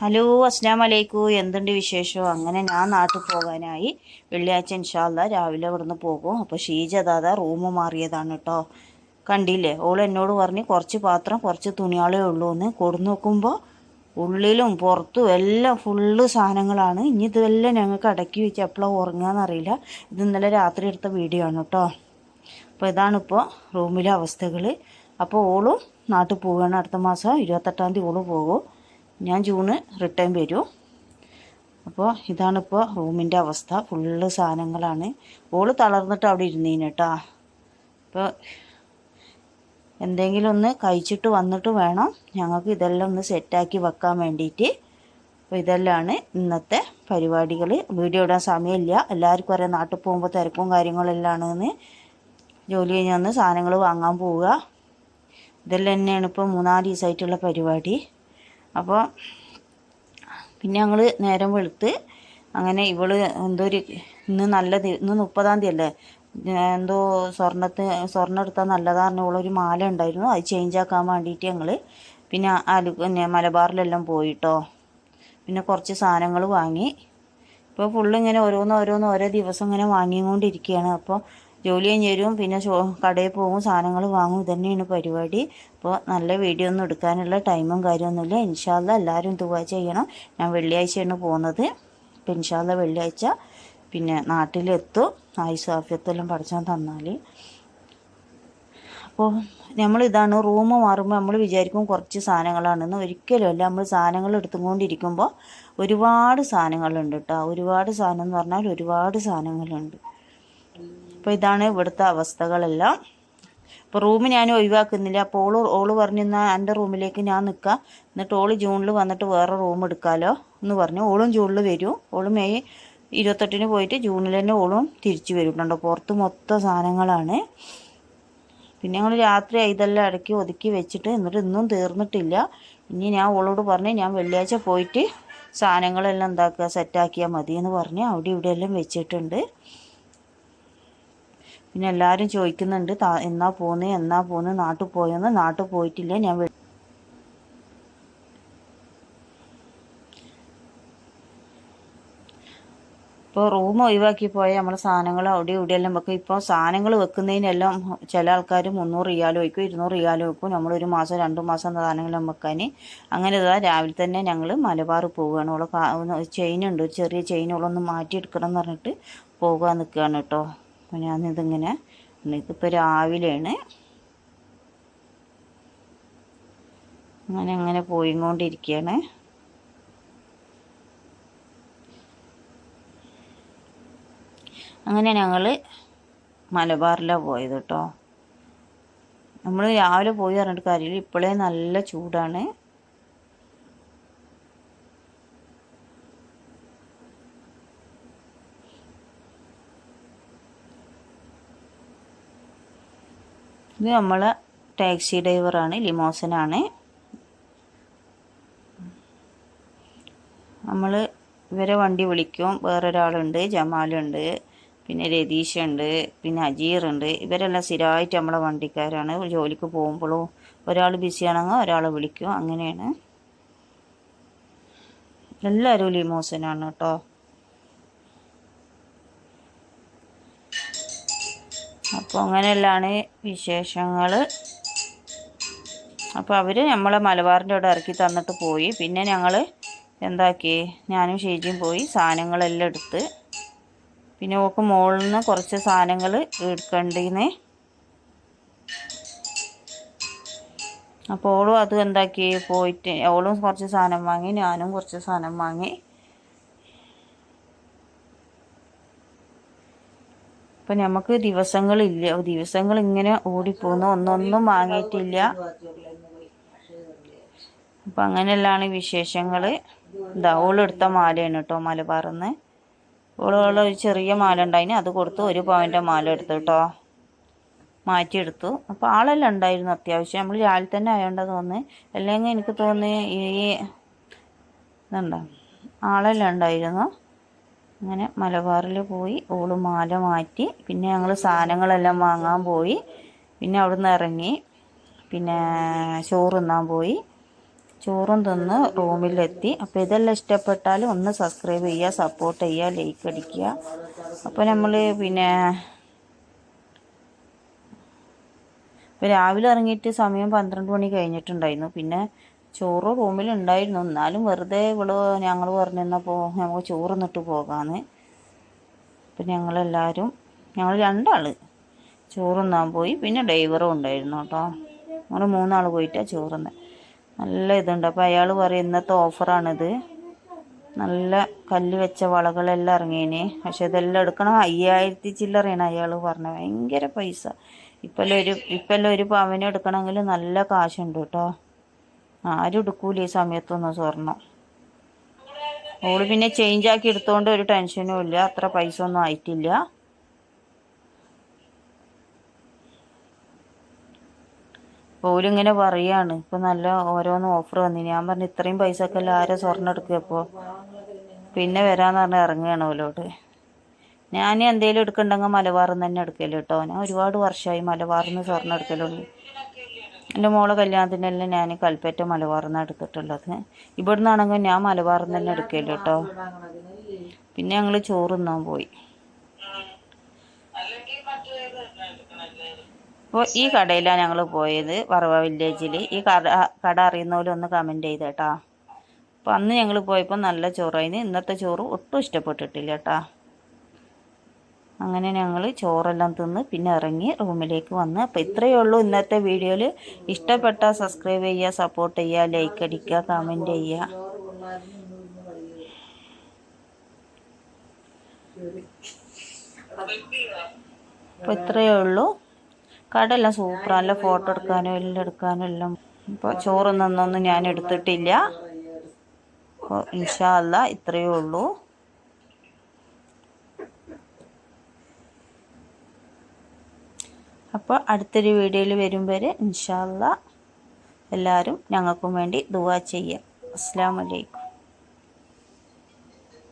Hello അസ്സാം വലൈക്കും എന്തുണ്ട് വിശേഷം? അങ്ങനെ ഞാൻ നാട്ടിൽ പോകാനായി. വെള്ളിയാഴ്ച ഇൻഷാല്ല രാവിലെ ഇവിടുന്ന് പോകും. അപ്പോൾ ഷീജ ദാദാ റൂം മാറിയതാണ് കേട്ടോ കണ്ടില്ലേ? ഓൾ എന്നോട് പറഞ്ഞ് കുറച്ച് പാത്രം കുറച്ച് തുണിയാളേ ഉള്ളൂ എന്ന്. കൊടുന്നു നോക്കുമ്പോൾ ഉള്ളിലും പുറത്തും എല്ലാം ഫുള്ള് സാധനങ്ങളാണ്. ഇനി ഇതെല്ലാം ഞങ്ങൾക്ക് അടക്കി വെച്ച് എപ്പോഴാണ് ഉറങ്ങാന്നറിയില്ല ഇത് ഇന്നലെ രാത്രി എടുത്ത വീഡിയോ ആണ് കേട്ടോ അപ്പോൾ ഇതാണിപ്പോൾ റൂമിലെ അവസ്ഥകൾ അപ്പോൾ ഓളും നാട്ടിൽ പോവുകയാണ്. അടുത്ത മാസം ഇരുപത്തെട്ടാം തീയതി ഓൾ പോകും. ഞാൻ ജൂണ് റിട്ടേൺ വരും. അപ്പോൾ ഇതാണിപ്പോൾ റൂമിന്റെ അവസ്ഥ. ഫുള്ള് സാധനങ്ങളാണ്. ഓൾ തളർന്നിട്ട് അവിടെ ഇരുന്നീന് കേട്ടോ. അപ്പോൾ എന്തെങ്കിലും ഒന്ന് കഴിച്ചിട്ട് വന്നിട്ട് വേണം. ഞങ്ങൾക്ക് ഇതെല്ലാം ഒന്ന് സെറ്റാക്കി വെക്കാൻ വേണ്ടിയിട്ട്. അപ്പോൾ ഇതെല്ലാമാണ് ഇന്നത്തെ പരിപാടികൾ. വീഡിയോ ഇടാൻ സമയമില്ല. എല്ലാവർക്കും അറിയാം നാട്ടിൽ പോകുമ്പോൾ തിരക്കും കാര്യങ്ങളെല്ലാം ആണെന്ന് ജോലി കഴിഞ്ഞ് വന്ന് സാധനങ്ങൾ വാങ്ങാൻ പോവുക. ഇതെല്ലാം തന്നെയാണ് ഇപ്പോൾ മൂന്നാൽ ദിവസമായിട്ടുള്ള പരിപാടി. അപ്പോൾ പിന്നെ ഞങ്ങൾ നേരം വെളുത്ത് അങ്ങനെ ഇവൾ എന്തോ ഒരു ഇന്ന് നല്ല ഇന്ന് മുപ്പതാം തീയതി അല്ലേ? എന്തോ സ്വർണത്തിന് സ്വർണം എടുത്താൽ നല്ലതാണെന്ന് ഒരു മാല ഉണ്ടായിരുന്നു. അത് ചേഞ്ച് ആക്കാൻ വേണ്ടിയിട്ട് ഞങ്ങൾ പിന്നെ അലു പിന്നെ മലബാറിലെല്ലാം പോയിട്ടോ. പിന്നെ കുറച്ച് സാധനങ്ങൾ വാങ്ങി. ഇപ്പോൾ ഫുള്ള് ഇങ്ങനെ ഓരോന്ന് ഓരോന്ന് ഓരോ ദിവസം ഇങ്ങനെ വാങ്ങിക്കൊണ്ടിരിക്കുകയാണ്. അപ്പോൾ ജോലി ചേരും പിന്നെ ഷോ കടയിൽ പോകും സാധനങ്ങൾ വാങ്ങും. ഇതന്നെയാണ് പരിപാടി. അപ്പോൾ നല്ല വീഡിയോ ഒന്നും എടുക്കാനുള്ള ടൈമും കാര്യമൊന്നുമില്ല. ഇൻഷാല്ല എല്ലാവരും ദുവാ ചെയ്യണം. ഞാൻ വെള്ളിയാഴ്ചയാണ് പോകുന്നത്. അപ്പോൾ ഇൻഷാല്ല വെള്ളിയാഴ്ച പിന്നെ നാട്ടിലെത്തും. ആയുസ് ആഫിയത്തെല്ലാം പഠിച്ചാൽ തന്നാൽ. അപ്പോൾ നമ്മൾ ഇതാണ് റൂം മാറുമ്പോൾ നമ്മൾ വിചാരിക്കും കുറച്ച് സാധനങ്ങളാണെന്ന്. ഒരിക്കലും അല്ല. നമ്മൾ സാധനങ്ങൾ എടുത്തുകൊണ്ടിരിക്കുമ്പോൾ ഒരുപാട് സാധനങ്ങളുണ്ട് കേട്ടോ. ഒരുപാട് സാധനം എന്ന് പറഞ്ഞാൽ ഒരുപാട് സാധനങ്ങളുണ്ട്. അപ്പോൾ ഇതാണ് ഇവിടുത്തെ അവസ്ഥകളെല്ലാം. അപ്പോൾ റൂം ഞാൻ ഒഴിവാക്കുന്നില്ല. അപ്പോൾ ഓൾ ഓൾ എന്നാൽ എന്റെ റൂമിലേക്ക് ഞാൻ നിൽക്കാം എന്നിട്ട് ഓൾ ജൂണിൽ വന്നിട്ട് വേറെ റൂം എടുക്കാമല്ലോ എന്ന് പറഞ്ഞു. ഓളും ജൂണിൽ വരും. ഓൾ മെയ് ഇരുപത്തെട്ടിന് പോയിട്ട് ജൂണിൽ തന്നെ ഓളും തിരിച്ചു വരുന്നുണ്ടോ പുറത്ത് മൊത്തം സാധനങ്ങളാണ്. പിന്നെ ഞങ്ങൾ രാത്രി ഇതെല്ലാം ഇടയ്ക്ക് ഒതുക്കി വെച്ചിട്ട് എന്നിട്ട് ഇന്നും തീർന്നിട്ടില്ല. ഇനി ഞാൻ ഓളോട് പറഞ്ഞ് ഞാൻ വെള്ളിയാഴ്ച പോയിട്ട് സാധനങ്ങളെല്ലാം എന്താക്കുക സെറ്റാക്കിയാൽ മതി എന്ന് പറഞ്ഞ് അവിടെ ഇവിടെ എല്ലാം വെച്ചിട്ടുണ്ട്. പിന്നെ എല്ലാവരും ചോദിക്കുന്നുണ്ട് എന്നാ പോന്ന് എന്നാ പോന്ന് നാട്ടിൽ പോയെന്ന്? നാട്ടിൽ പോയിട്ടില്ല? ഞാൻ ഇപ്പോൾ റൂം ഒഴിവാക്കി പോയ നമ്മളെ സാധനങ്ങൾ അവിടെ ഇവിടെ എല്ലാം വെക്കും. ഇപ്പോൾ സാധനങ്ങൾ വെക്കുന്നതിനെല്ലാം ചില ആൾക്കാർ മുന്നൂറ് റിയാലും വയ്ക്കും ഇരുന്നൂറ് റിയാൽ വെക്കും നമ്മളൊരു മാസം രണ്ട് മാസം സാധനങ്ങളെല്ലാം വെക്കാൻ. അങ്ങനെ ഇതാ രാവിലെ തന്നെ ഞങ്ങൾ മലബാർ പോവുകയാണ്. ഉള്ള ചെയിൻ ഉണ്ട് ഒരു ചെറിയ ചെയിൻ ഓളൊന്ന് മാറ്റിയെടുക്കണം എന്ന് പറഞ്ഞിട്ട് പോകാൻ നിൽക്കുകയാണ് കേട്ടോ. അപ്പോൾ ഞാനിതിങ്ങനെ ഇതിപ്പോൾ രാവിലെയാണ്. അങ്ങനെ അങ്ങനെ പോയിക്കൊണ്ടിരിക്കുകയാണ് അങ്ങനെ ഞങ്ങൾ മലബാറിലാണ് പോയത് കേട്ടോ. നമ്മൾ രാവിലെ പോയി പറഞ്ഞിട്ട് കാര്യമില്ല. ഇപ്പോഴേ നല്ല ചൂടാണ്. ഇത് നമ്മൾ ടാക്സി ഡ്രൈവറാണ് ലിമോസനാണ്. നമ്മൾ ഇവരെ വണ്ടി വിളിക്കും. വേറൊരാളുണ്ട് ജമാലുണ്ട് പിന്നെ രതീഷ് ഉണ്ട് പിന്നെ അജീറുണ്ട്. ഇവരെല്ലാം സ്ഥിരമായിട്ട് നമ്മളെ വണ്ടിക്കാരാണ്. ജോലിക്ക് പോകുമ്പോഴും ഒരാൾ ബിസിയാണെങ്കിൽ ഒരാൾ വിളിക്കും. അങ്ങനെയാണ്. എല്ലാവരും ലിമോസനാണ് കേട്ടോ. അപ്പോൾ അങ്ങനെയെല്ലാണ് വിശേഷങ്ങൾ അപ്പോൾ അവർ നമ്മളെ മലബാറിന്റെ അവിടെ ഇറക്കി തന്നിട്ട് പോയി. പിന്നെ ഞങ്ങൾ എന്താക്കി? ഞാനും ഷീജയും പോയി സാധനങ്ങളെല്ലാം എടുത്ത്. പിന്നെ ഓക്ക് മുകളിൽ നിന്ന് കുറച്ച് സാധനങ്ങൾ എടുക്കേണ്ടിന്ന്. അപ്പോൾ ഓളും അത് എന്താക്കി? പോയിട്ട് ഓളും കുറച്ച് സാധനം വാങ്ങി ഞാനും കുറച്ച് സാധനം വാങ്ങി. അപ്പം നമുക്ക് ദിവസങ്ങളില്ല. ദിവസങ്ങൾ ഇങ്ങനെ ഓടിപ്പോകുന്നു ഒന്നൊന്നും വാങ്ങിയിട്ടില്ല. അപ്പം അങ്ങനെയെല്ലാം വിശേഷങ്ങൾ ഇതാ ഓളെടുത്ത മാലയാണ് കേട്ടോ മലബാറിന്ന്. ഓളോളെ ഒരു ചെറിയ മാല ഉണ്ടായിന്. അത് കൊടുത്തു ഒരു പവന്റെ മാല എടുത്തു കേട്ടോ മാറ്റിയെടുത്തു. അപ്പോൾ ആളെല്ലാം ഉണ്ടായിരുന്നു അത്യാവശ്യം. നമ്മൾ രാവിലെ തന്നെ ആയതുകൊണ്ട് തോന്നി അല്ലെങ്കിൽ എനിക്ക് തോന്നി ഈ ഇതുണ്ടോ? ആളെല്ലാം ഉണ്ടായിരുന്നു. അങ്ങനെ മലബാറിൽ പോയി ഓൾ മാല മാറ്റി പിന്നെ ഞങ്ങൾ സാധനങ്ങളെല്ലാം വാങ്ങാൻ പോയി. പിന്നെ അവിടുന്ന് ഇറങ്ങി. പിന്നെ ചോറ് തിന്നാൻ പോയി. ചോറും തിന്ന് റൂമിലെത്തി. അപ്പോൾ ഇതെല്ലാം ഇഷ്ടപ്പെട്ടാൽ ഒന്ന് സബ്സ്ക്രൈബ് ചെയ്യുക സപ്പോർട്ട് ചെയ്യുക ലൈക്ക് അടിക്കുക. അപ്പോൾ നമ്മൾ പിന്നെ ഇപ്പോൾ രാവിലെ ഇറങ്ങിയിട്ട് സമയം പന്ത്രണ്ട് മണി കഴിഞ്ഞിട്ടുണ്ടായിരുന്നു. പിന്നെ ചോറ് റൂമിൽ ഉണ്ടായിരുന്നു എന്നാലും വെറുതെ ഇവൾ ഞങ്ങൾ പറഞ്ഞിരുന്നപ്പോൾ നമുക്ക് ചോറ് നിട്ട് പോകാമെന്ന് അപ്പം ഞങ്ങളെല്ലാവരും ഞങ്ങൾ രണ്ടാൾ ചോറുന്നാൻ പോയി. പിന്നെ ഡ്രൈവറും ഉണ്ടായിരുന്നു കേട്ടോ. ഞങ്ങൾ മൂന്നാൾ പോയിട്ടാണ് ചോറുന്ന് നല്ല ഇതുണ്ട്. അപ്പോൾ അയാൾ പറയും ഇന്നത്തെ ഓഫറാണിത്. നല്ല കല്ല് വെച്ച വളകളെല്ലാം ഇറങ്ങിയേനെ പക്ഷെ ഇതെല്ലാം എടുക്കണം അയ്യായിരത്തി ചില്ലറയാണ് അയാൾ പറഞ്ഞത് ഭയങ്കര പൈസ. ഇപ്പം ഒരു ഇപ്പം ഒരു പവന് എടുക്കണമെങ്കിൽ നല്ല കാശുണ്ട് കേട്ടോ. ആരും എടുക്കൂല ഈ സമയത്തൊന്നും സ്വർണം ഓൾ പിന്നെ ചേഞ്ച് ആക്കി എടുത്തോണ്ട് ഒരു ടെൻഷനും ഇല്ല. അത്ര പൈസ ഒന്നും ആയിട്ടില്ല. ഓലിങ്ങനെ പറയാണ്. ഇപ്പൊ നല്ല ഓരോന്ന് ഓഫർ വന്നിന്. ഞാൻ പറഞ്ഞു ഇത്രയും പൈസ ഒക്കെ അല്ല സ്വർണം എടുക്കുക ഇപ്പോൾ പിന്നെ വരാന്ന് പറഞ്ഞ് ഇറങ്ങുകയാണ് ഓലോട്ട് ഞാൻ എന്തേലും എടുക്കണ്ടെങ്കിൽ മലബാറിൽ നിന്ന് തന്നെ എടുക്കൽ കേട്ടോ. ഞാൻ ഒരുപാട് വർഷമായി മലബാറിൽ നിന്ന് സ്വർണം എടുക്കലുള്ളൂ എന്റെ മോളെ കല്യാണത്തിനെല്ലാം ഞാൻ കൽപ്പറ്റ മലബാറിൽ നിന്നാണ് എടുത്തിട്ടുള്ളത്. ഇവിടെ നിന്നാണെങ്കിൽ ഞാൻ മലബാറിൽ തന്നെ എടുക്കല്ലോ കേട്ടോ പിന്നെ ഞങ്ങൾ ചോറ് ചോറുന്നാൻ പോയി. അപ്പോൾ ഈ കടയിലാണ് ഞങ്ങൾ പോയത് വറവ വില്ലേജിൽ ഈ കട കട അറിയുന്നവരും ഒന്ന് കമന്റ് ചെയ്ത് കേട്ടോ അപ്പോൾ അന്ന് ഞങ്ങൾ പോയപ്പോൾ നല്ല ചോറായിരുന്നു ഇന്നത്തെ ചോറ് ഒട്ടും ഇഷ്ടപ്പെട്ടിട്ടില്ല കേട്ടോ അങ്ങനെ ഞങ്ങൾ ചോറെല്ലാം തിന്ന് പിന്നെ ഇറങ്ങി റൂമിലേക്ക് വന്ന്. അപ്പോൾ ഇത്രയേ ഉള്ളൂ ഇന്നത്തെ വീഡിയോയിൽ ഇഷ്ടപ്പെട്ടാൽ സബ്സ്ക്രൈബ് ചെയ്യുക സപ്പോർട്ട് ചെയ്യുക ലൈക്ക് അടിക്കുക കമന്റ് ചെയ്യുക. അപ്പോൾ ഇത്രയേ ഉള്ളൂ. കടയെല്ലാം സൂപ്പർ നല്ല ഫോട്ടോ എടുക്കാനും എല്ലാം എടുക്കാനും എല്ലാം. ഇപ്പോൾ ചോറ് നിന്നൊന്നും ഞാൻ എടുത്തിട്ടില്ല. അപ്പോൾ ഇൻഷാ അല്ല ഇത്രയേ ഉള്ളൂ. അപ്പോൾ അടുത്തൊരു വീഡിയോയിൽ വരും വരെ ഇൻഷാ അല്ല എല്ലാവരും ഞങ്ങൾക്കും വേണ്ടി ദുവാ ചെയ്യാം. അസ്സാം വലൈക്കും